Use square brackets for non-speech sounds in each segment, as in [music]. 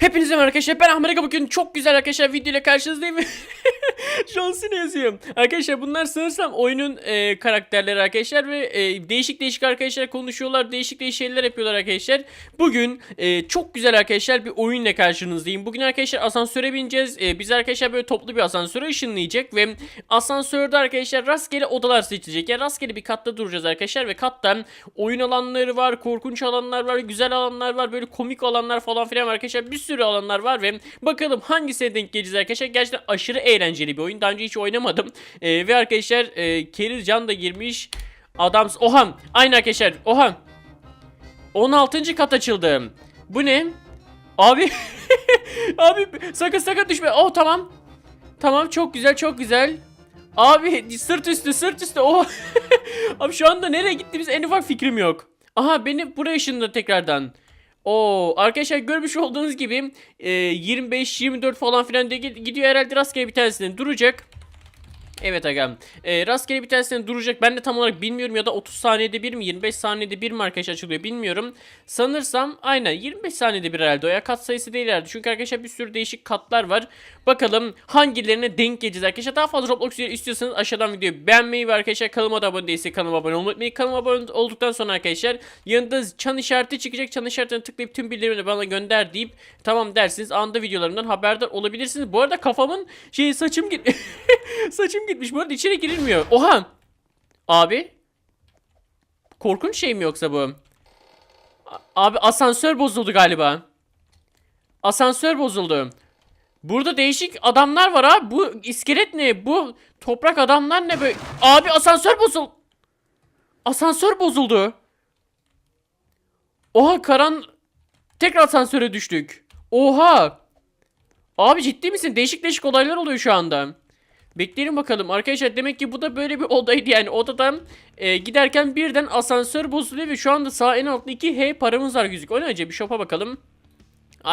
Hepinize merhaba arkadaşlar ben Ahmet Aga. Bugün çok güzel arkadaşlar video ile karşınızdayım. [laughs] John Cena yazıyor Arkadaşlar bunlar sanırsam oyunun e, karakterleri arkadaşlar ve e, değişik değişik arkadaşlar konuşuyorlar değişik değişik şeyler yapıyorlar arkadaşlar. Bugün e, çok güzel arkadaşlar bir oyun ile karşınızdayım. Bugün arkadaşlar asansöre bineceğiz. E, Biz arkadaşlar böyle toplu bir asansöre ışınlayacak ve asansörde arkadaşlar rastgele odalar seçilecek. Yani rastgele bir katta duracağız arkadaşlar ve katta oyun alanları var korkunç alanlar var güzel alanlar var böyle komik alanlar falan filan arkadaşlar. Bir sürü alanlar var ve bakalım hangisine denk geleceğiz arkadaşlar. Gerçekten aşırı eğlenceli bir oyun. Daha önce hiç oynamadım. Ee, ve arkadaşlar e, Kerizcan da girmiş. Adam oha aynı arkadaşlar oha 16. kat açıldı. Bu ne? Abi [laughs] abi sakın sakın düşme. Oh tamam. Tamam çok güzel çok güzel. Abi sırt üstü sırt üstü. Oh. [laughs] Abi şu anda nereye gittiğimiz en ufak fikrim yok. Aha beni buraya ışınladı tekrardan. Oo arkadaşlar görmüş olduğunuz gibi e, 25-24 falan filan de gidiyor herhalde rastgele bir tanesinden duracak. Evet agam. E, rastgele bir tanesinden duracak. Ben de tam olarak bilmiyorum ya da 30 saniyede bir mi 25 saniyede bir mi arkadaşlar açılıyor bilmiyorum. Sanırsam aynen 25 saniyede bir herhalde o ya kat sayısı değil herhalde. Çünkü arkadaşlar bir sürü değişik katlar var. Bakalım hangilerine denk geleceğiz arkadaşlar. Daha fazla Roblox videoları istiyorsanız aşağıdan videoyu beğenmeyi ve arkadaşlar kanalıma da abone değilse kanalıma abone olmayı unutmayın. Kanalıma abone olduktan sonra arkadaşlar yanında çan işareti çıkacak. Çan işaretine tıklayıp tüm bildirimleri bana gönder deyip tamam dersiniz. Anında videolarımdan haberdar olabilirsiniz. Bu arada kafamın şey saçım git [laughs] gitmiş. Bu arada içeri girilmiyor. Oha. Abi. Korkunç şey mi yoksa bu? Abi asansör bozuldu galiba. Asansör bozuldu. Burada değişik adamlar var abi. Bu iskelet ne? Bu toprak adamlar ne böyle? Abi asansör bozuldu. Asansör bozuldu. Oha karan tekrar asansöre düştük. Oha. Abi ciddi misin? Değişik değişik olaylar oluyor şu anda. Bekleyelim bakalım. Arkadaşlar demek ki bu da böyle bir odaydı yani. Odadan e, giderken birden asansör bozuluyor ve şu anda sağ en altta 2 H paramız var gözüküyor. O ne? Bir shop'a bakalım.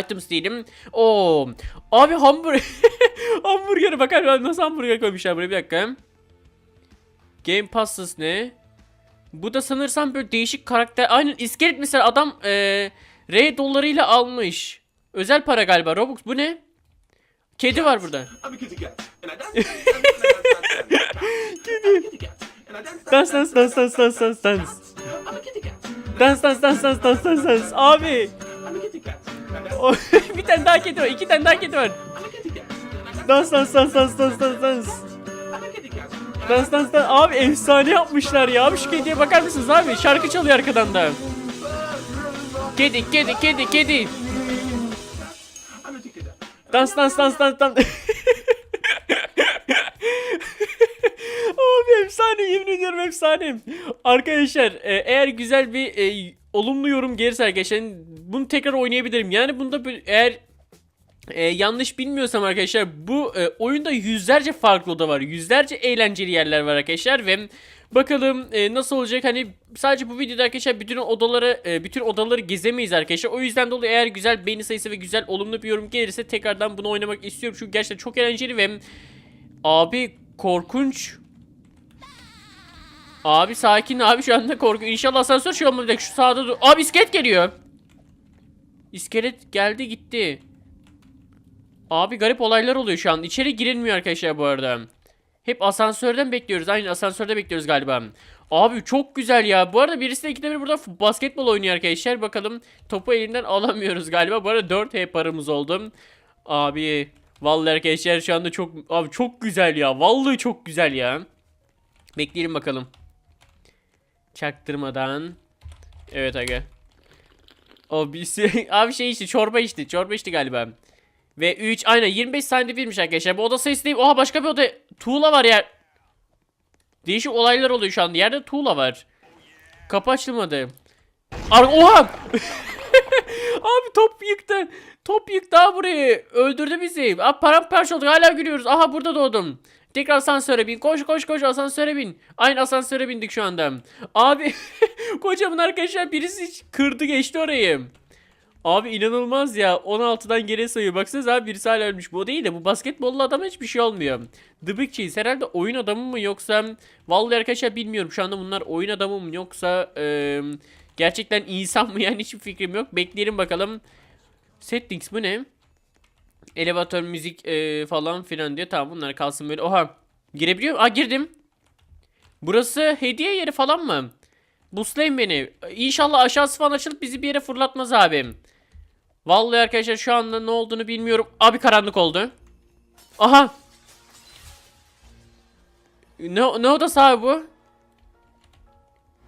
Items diyelim. Oo. Abi hamburger. [laughs] Hamburgere bakar? Nasıl hamburger koymuşlar buraya bir dakika. Game Passes ne? Bu da sanırsam böyle değişik karakter. Aynen iskelet mesela adam e, R dolarıyla almış. Özel para galiba. Robux bu ne? Kedi var burada. Kedi. Dans dans dans dans dans dans dans. Dans dans dans dans dans dans dans. Abi. bir tane daha kedi var. iki tane daha kedi var. Dans dans dans dans dans dans dans. Dans dans dans. Abi efsane yapmışlar ya. Abi şu kediye bakar mısınız abi? Şarkı çalıyor arkadan da. Kedi kedi kedi kedi. Dans dans dans dans dans. Efsane yemin ediyorum efsane. Arkadaşlar e, eğer güzel bir e, olumlu yorum gelirse arkadaşlar bunu tekrar oynayabilirim. Yani bunda böyle- eğer e, yanlış bilmiyorsam arkadaşlar bu e, oyunda yüzlerce farklı oda var. Yüzlerce eğlenceli yerler var arkadaşlar ve bakalım e, nasıl olacak hani sadece bu videoda arkadaşlar bütün odaları e, bütün odaları gezemeyiz arkadaşlar. O yüzden dolayı eğer güzel beğeni sayısı ve güzel olumlu bir yorum gelirse tekrardan bunu oynamak istiyorum. Çünkü gerçekten çok eğlenceli ve abi korkunç Abi sakin abi şu anda korku. İnşallah asansör şey dakika, Şu sağda dur. Abi iskelet geliyor. İskelet geldi gitti. Abi garip olaylar oluyor şu an. İçeri girilmiyor arkadaşlar bu arada. Hep asansörden bekliyoruz. Aynen asansörde bekliyoruz galiba. Abi çok güzel ya. Bu arada birisi de ikide bir burada basketbol oynuyor arkadaşlar. Bakalım topu elinden [laughs] alamıyoruz galiba. Bu arada 4 H paramız oldu. Abi vallahi arkadaşlar şu anda çok abi çok güzel ya. Vallahi çok güzel ya. Bekleyelim bakalım. Çaktırmadan. Evet aga. O bir [laughs] abi şey içti çorba içti. Çorba içti galiba. Ve 3 aynen 25 saniyede birmiş arkadaşlar. Bu oda sayısı. Oha başka bir oda. Tuğla var ya. Değişik olaylar oluyor şu anda. Yerde tuğla var. Kapı açılmadı. Ar oha! [laughs] Abi top yıktı. Top yıktı abi burayı. Öldürdü bizi. Abi paramparça olduk. Hala gülüyoruz. Aha burada doğdum. Tekrar asansöre bin. Koş koş koş asansöre bin. Aynı asansöre bindik şu anda. Abi [laughs] kocaman arkadaşlar birisi kırdı geçti orayı. Abi inanılmaz ya. 16'dan geri sayıyor. Baksanıza abi birisi hala ölmüş. Bu değil de bu basketbollu adama hiçbir şey olmuyor. The Big Cheese herhalde oyun adamı mı yoksa vallahi arkadaşlar bilmiyorum. Şu anda bunlar oyun adamı mı yoksa eee, gerçekten insan mı [laughs] yani hiçbir fikrim yok. Bekleyelim bakalım. Settings bu ne? Elevatör müzik e, falan filan diyor. Tamam bunlar kalsın böyle. Oha. Girebiliyor muyum? Aa girdim. Burası hediye yeri falan mı? Buslayın beni. İnşallah aşağısı falan açılıp bizi bir yere fırlatmaz abim. Vallahi arkadaşlar şu anda ne olduğunu bilmiyorum. Abi karanlık oldu. Aha. Ne, ne odası abi bu?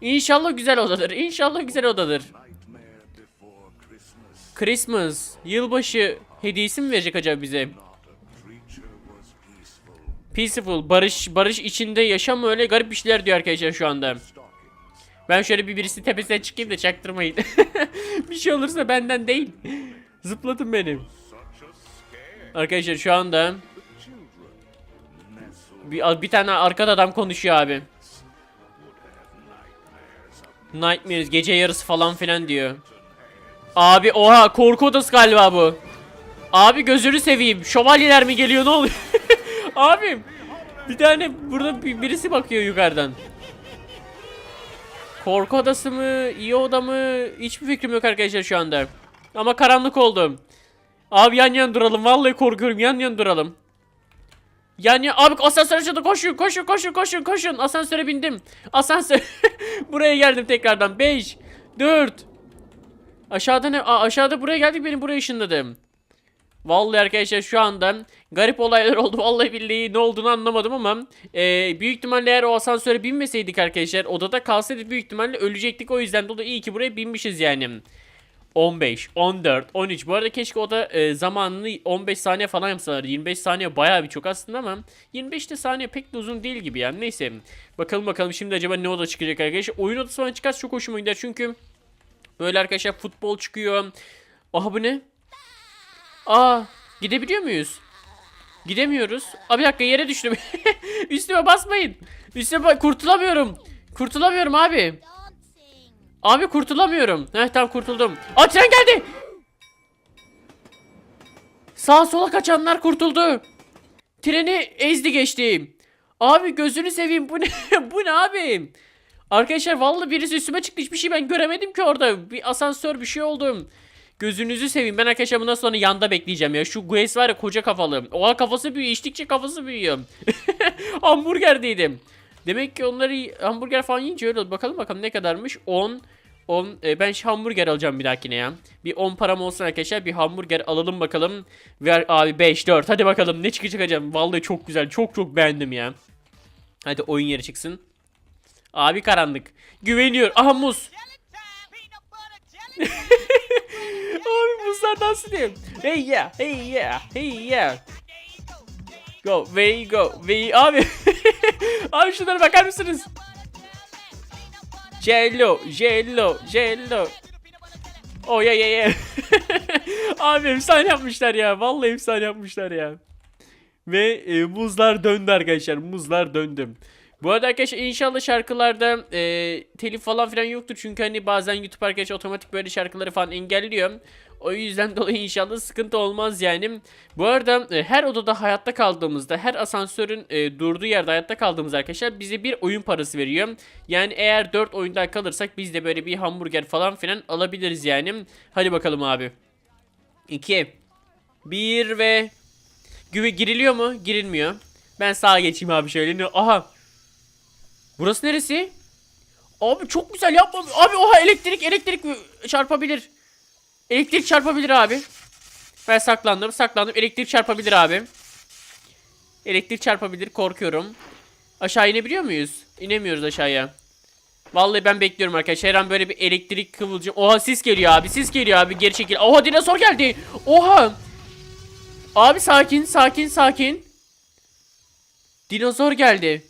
İnşallah güzel odadır. İnşallah güzel odadır. Christmas. Yılbaşı hediyesi mi verecek acaba bize? Peaceful. Barış, barış içinde yaşam öyle garip bir şeyler diyor arkadaşlar şu anda. Ben şöyle bir birisi tepesine çıkayım da çaktırmayın. [laughs] bir şey olursa benden değil. Zıplatın beni. Arkadaşlar şu anda bir, bir tane arkada adam konuşuyor abi. Nightmares gece yarısı falan filan diyor. Abi oha korku odası galiba bu. Abi gözünü seveyim. Şövalyeler mi geliyor ne oluyor? [laughs] Abim bir tane burada bir- birisi bakıyor yukarıdan. Korku odası mı? iyi oda mı? Hiçbir fikrim yok arkadaşlar şu anda. Ama karanlık oldu. Abi yan yan duralım. Vallahi korkuyorum. Yan yan duralım. Yan yan. Abi asansör açıldı. Koşun koşun koşun koşun koşun. Asansöre bindim. Asansör. [laughs] buraya geldim tekrardan. 5 4 Aşağıda ne? Aa, aşağıda buraya geldik benim buraya ışınladım. Vallahi arkadaşlar şu anda garip olaylar [laughs] oldu. Vallahi billahi ne olduğunu anlamadım ama e, büyük ihtimalle eğer o asansöre binmeseydik arkadaşlar odada kalsaydık büyük ihtimalle ölecektik. O yüzden dolayı iyi ki buraya binmişiz yani. 15, 14, 13. Bu arada keşke o da e, zamanını 15 saniye falan yapsalar. 25 saniye bayağı bir çok aslında ama 25 de saniye pek de uzun değil gibi yani. Neyse. Bakalım bakalım şimdi acaba ne oda çıkacak arkadaşlar. Oyun odası falan çıkarsa çok hoşuma gider çünkü böyle arkadaşlar futbol çıkıyor. Aha bu ne? Aa gidebiliyor muyuz? Gidemiyoruz. Abi dakika yere düştüm. [laughs] Üstüme basmayın. Üstüme ba- kurtulamıyorum. Kurtulamıyorum abi. Abi kurtulamıyorum. Heh tamam kurtuldum. Aa tren geldi. Sağa sola kaçanlar kurtuldu. Treni ezdi geçti. Abi gözünü seveyim bu ne? [laughs] bu ne abi? Arkadaşlar vallahi birisi üstüme çıktı hiçbir şey ben göremedim ki orada. Bir asansör bir şey oldu. Gözünüzü seveyim ben arkadaşlar bundan sonra yanda bekleyeceğim ya. Şu Grace var ya koca kafalı. Oha kafası büyüyor içtikçe kafası büyüyor. [laughs] Hamburgerdeydim. Demek ki onları hamburger falan yiyince öyle oldu. Bakalım bakalım ne kadarmış. 10 10 e, ben şu hamburger alacağım bir dahakine ya. Bir 10 param olsun arkadaşlar. Bir hamburger alalım bakalım. Ver abi 5 4. Hadi bakalım ne çıkacak acaba. Vallahi çok güzel. Çok çok beğendim ya. Hadi oyun yeri çıksın. Abi karanlık. Güveniyor. Aha muz. [laughs] Abi muzlar nasıl diyeyim? Hey yeah, hey yeah, hey yeah. Go, way go, way abi. [laughs] abi şunlara bakar mısınız? Jello, jello, jello. Oh yeah yeah yeah. [laughs] abi efsane yapmışlar ya. Vallahi efsane yapmışlar ya. Ve e, muzlar döndü arkadaşlar. Muzlar döndü. Bu arada arkadaşlar inşallah şarkılarda e, telif falan filan yoktur. Çünkü hani bazen YouTube arkadaşlar otomatik böyle şarkıları falan engelliyor. O yüzden [laughs] dolayı inşallah sıkıntı olmaz yani. Bu arada e, her odada hayatta kaldığımızda, her asansörün e, durduğu yerde hayatta kaldığımız arkadaşlar bize bir oyun parası veriyor. Yani eğer 4 oyunda kalırsak biz de böyle bir hamburger falan filan alabiliriz yani. Hadi bakalım abi. 2 1 ve Güve giriliyor mu? Girilmiyor. Ben sağa geçeyim abi şöyle. Aha. Burası neresi? Abi çok güzel yapma. Abi oha elektrik elektrik çarpabilir. Elektrik çarpabilir abi. Ben saklandım saklandım. Elektrik çarpabilir abi. Elektrik çarpabilir korkuyorum. Aşağı inebiliyor muyuz? İnemiyoruz aşağıya. Vallahi ben bekliyorum arkadaşlar. Her an böyle bir elektrik kıvılcım. Oha sis geliyor abi. Sis geliyor abi. Geri çekil. Oha dinozor geldi. Oha. Abi sakin sakin sakin. Dinozor geldi.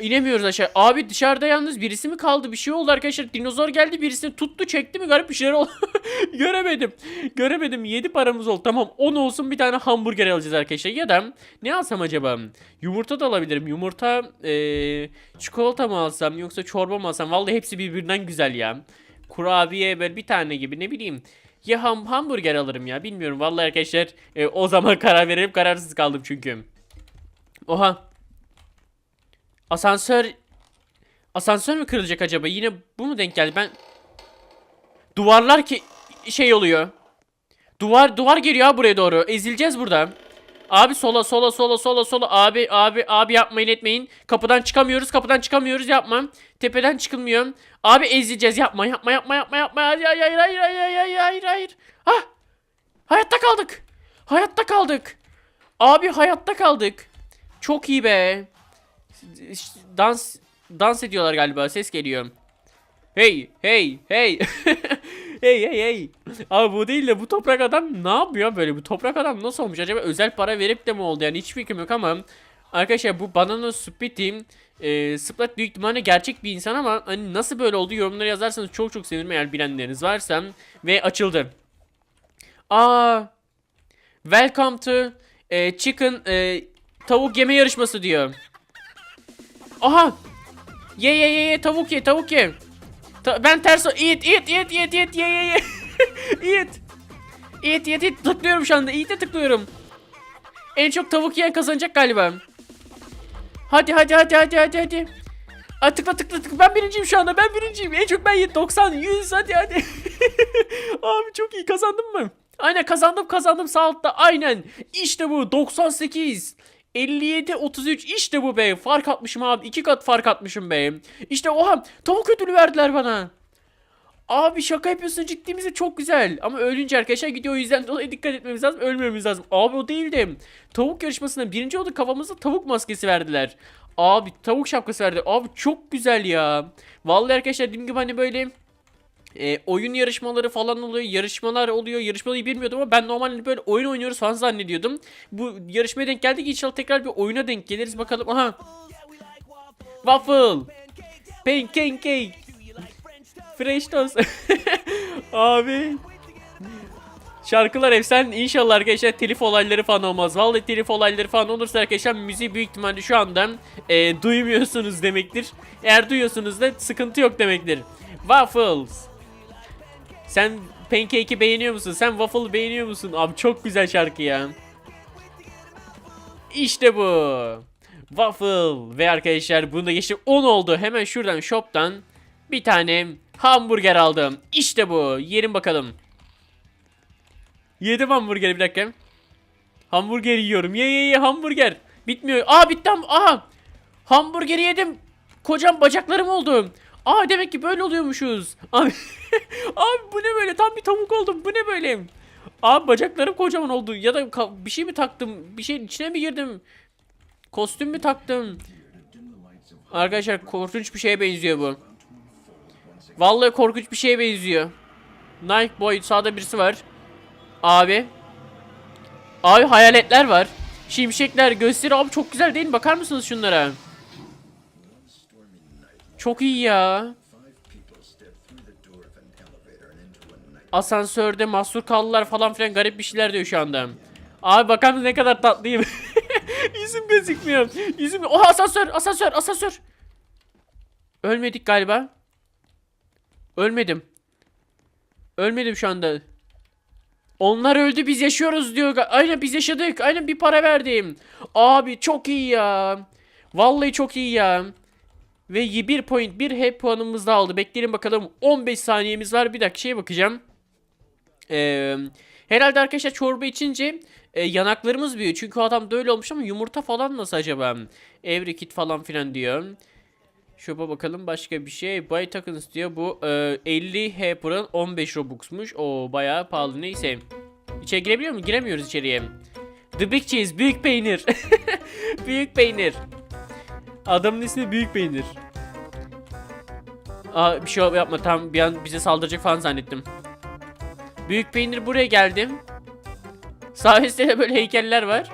İnemiyoruz aşağı. Abi dışarıda yalnız birisi mi kaldı? Bir şey oldu arkadaşlar. Dinozor geldi birisini tuttu çekti mi? Garip bir şeyler oldu. [laughs] Göremedim. Göremedim. 7 paramız oldu. Tamam 10 olsun bir tane hamburger alacağız arkadaşlar. Ya da ne alsam acaba? Yumurta da alabilirim. Yumurta eee, çikolata mı alsam yoksa çorba mı alsam? Vallahi hepsi birbirinden güzel ya. Kurabiye böyle bir tane gibi ne bileyim. Ya ham hamburger alırım ya bilmiyorum. Vallahi arkadaşlar e, o zaman [laughs] karar verip kararsız kaldım çünkü. Oha. Asansör Asansör mü kırılacak acaba? Yine bu mu denk geldi? Ben Duvarlar ki şey oluyor. Duvar duvar geliyor ha buraya doğru. Ezileceğiz burada. Abi sola sola sola sola sola abi abi abi yapmayın etmeyin. Kapıdan çıkamıyoruz kapıdan çıkamıyoruz yapma. Tepeden çıkılmıyor. Abi ezileceğiz yapma yapma yapma yapma yapma. Hayır hayır hayır hayır hayır hayır hayır hayır. Ah! Hayatta kaldık. Hayatta kaldık. Abi hayatta kaldık. Çok iyi be. Dans dans ediyorlar galiba. Ses geliyor. Hey hey hey. [laughs] hey hey hey. Abi bu değil de bu toprak adam ne yapıyor böyle? Bu toprak adam nasıl olmuş? Acaba özel para verip de mi oldu? Yani hiç fikrim yok ama arkadaşlar bu Banana Split'i e, Splat büyük ihtimalle gerçek bir insan ama hani nasıl böyle oldu yorumlara yazarsanız çok çok sevinirim eğer bilenleriniz varsa ve açıldı. Aa Welcome to e, chicken e, tavuk yeme yarışması diyor. Aha Ye ye ye ye tavuk ye tavuk ye. Ta- ben ters eat eat eat eat eat ye ye ye. eat. Eat eat eat tıklıyorum şu anda. Eat'e tıklıyorum. En çok tavuk yiyen kazanacak galiba. Hadi hadi hadi hadi hadi hadi. Aa, tıkla tıkla tıkla. Ben birinciyim şu anda. Ben birinciyim. En çok ben yedim. 90, 100 hadi hadi. [laughs] Abi çok iyi kazandım mı? Aynen kazandım kazandım sağ altta. Aynen. İşte bu 98. 57 33 işte bu be. Fark atmışım abi. iki kat fark atmışım be. İşte oha tavuk ödülü verdiler bana. Abi şaka yapıyorsun ciddi misin? Çok güzel. Ama ölünce arkadaşlar gidiyor o yüzden dolayı dikkat etmemiz lazım. Ölmememiz lazım. Abi o değildi. Tavuk yarışmasında birinci oldu kafamıza tavuk maskesi verdiler. Abi tavuk şapkası verdi. Abi çok güzel ya. Vallahi arkadaşlar dediğim gibi hani böyle e, oyun yarışmaları falan oluyor. Yarışmalar oluyor. Yarışmayı bilmiyordum ama ben normalde böyle oyun oynuyoruz falan zannediyordum. Bu yarışmaya denk geldik. İnşallah tekrar bir oyuna denk geliriz bakalım. Aha. Waffle. Pancake. Fresh toast. [laughs] Abi. Şarkılar efsane. İnşallah arkadaşlar telif olayları falan olmaz. Vallahi telif olayları falan olursa arkadaşlar müziği büyük ihtimalle şu anda e, duymuyorsunuz demektir. Eğer duyuyorsunuz da sıkıntı yok demektir. Waffles. Sen Pancake'i beğeniyor musun? Sen Waffle'ı beğeniyor musun? Abi çok güzel şarkı ya. İşte bu. Waffle. Ve arkadaşlar bunda geçti 10 oldu. Hemen şuradan shop'tan bir tane hamburger aldım. İşte bu. Yerim bakalım. Yedim hamburgeri bir dakika. Hamburger yiyorum. Ye ye ye hamburger. Bitmiyor. Aa bitti. Aha. Hamburgeri yedim. Kocam bacaklarım oldu. Aa demek ki böyle oluyormuşuz. Abi, [laughs] abi bu ne böyle? Tam bir tavuk oldum. Bu ne böyle? Abi bacaklarım kocaman oldu. Ya da bir şey mi taktım? Bir şeyin içine mi girdim? Kostüm mü taktım? Arkadaşlar korkunç bir şeye benziyor bu. Vallahi korkunç bir şeye benziyor. Nike Boy sağda birisi var. Abi. Abi hayaletler var. Şimşekler gösteri abi çok güzel değil mi? Bakar mısınız şunlara? Çok iyi ya. Asansörde mahsur kaldılar falan filan garip bir şeyler diyor şu anda. Abi bakar mısın ne kadar tatlıyım. [laughs] Yüzüm gözükmüyor. Yüzüm... Oha asansör asansör asansör. Ölmedik galiba. Ölmedim. Ölmedim şu anda. Onlar öldü biz yaşıyoruz diyor. Aynen biz yaşadık. Aynen bir para verdim. Abi çok iyi ya. Vallahi çok iyi ya. Ve 1 point 1 H puanımız da aldı. Bekleyelim bakalım. 15 saniyemiz var. Bir dakika şeye bakacağım. Ee, herhalde arkadaşlar çorba içince e, yanaklarımız büyüyor. Çünkü o adam da öyle olmuş ama yumurta falan nasıl acaba? Every kit falan filan diyor. Shop'a bakalım başka bir şey. Buy tokens diyor. Bu e, 50 H puan 15 Robux'muş. O bayağı pahalı. Neyse. İçeri girebiliyor mu? Giremiyoruz içeriye. The Big Cheese. Büyük peynir. [laughs] büyük peynir. Adamın ismi Büyük Peynir. Aa bir şey yapma tam bir an bize saldıracak falan zannettim. Büyük Peynir buraya geldim. Sağ de böyle heykeller var.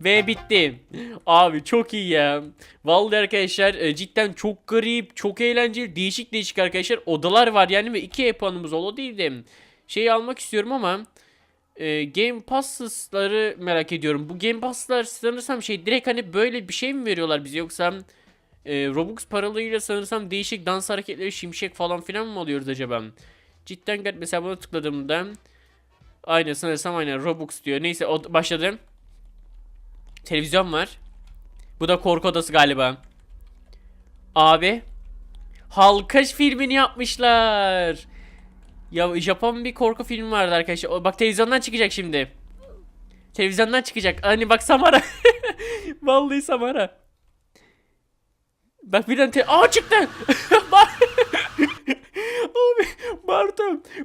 Ve bitti. Abi çok iyi ya. Vallahi arkadaşlar e, cidden çok garip, çok eğlenceli, değişik değişik arkadaşlar odalar var yani ve iki puanımız oldu değil de şeyi almak istiyorum ama e, Game Pass'ları merak ediyorum. Bu Game Pass'lar sanırsam şey direkt hani böyle bir şey mi veriyorlar bize yoksa e, Robux paralığıyla sanırsam değişik dans hareketleri, şimşek falan filan mı alıyoruz acaba? Cidden garip. Mesela buna tıkladığımda aynen sanırsam aynen Robux diyor. Neyse o başladı. Televizyon var. Bu da korku odası galiba. Abi. Halka filmini yapmışlar. Ya Japon bir korku filmi vardı arkadaşlar. Bak televizyondan çıkacak şimdi. Televizyondan çıkacak. Hani bak Samara. [laughs] Vallahi Samara. Bak birden te Aa çıktı. [laughs] Abi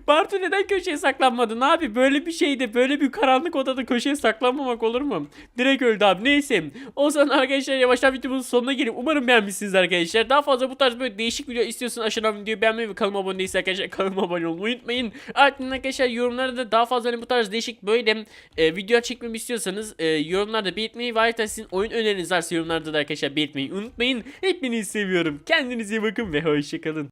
Bartu. Neden köşeye saklanmadın abi? Böyle bir şeyde böyle bir karanlık odada köşeye saklanmamak olur mu? Direkt öldü abi. Neyse. O zaman arkadaşlar yavaştan videomuzun sonuna gelip umarım beğenmişsiniz arkadaşlar. Daha fazla bu tarz böyle değişik video istiyorsanız aşağıdan videoyu beğenmeyi ve kanalıma abone değilseniz arkadaşlar kanalıma abone olmayı unutmayın. Ardından arkadaşlar yorumlarda da daha fazla hani bu tarz değişik böyle e, video çekmemi istiyorsanız e, yorumlarda belirtmeyi ve ayrıca sizin oyun öneriniz varsa yorumlarda da arkadaşlar belirtmeyi unutmayın. Hepinizi seviyorum. Kendinize iyi bakın ve hoşçakalın.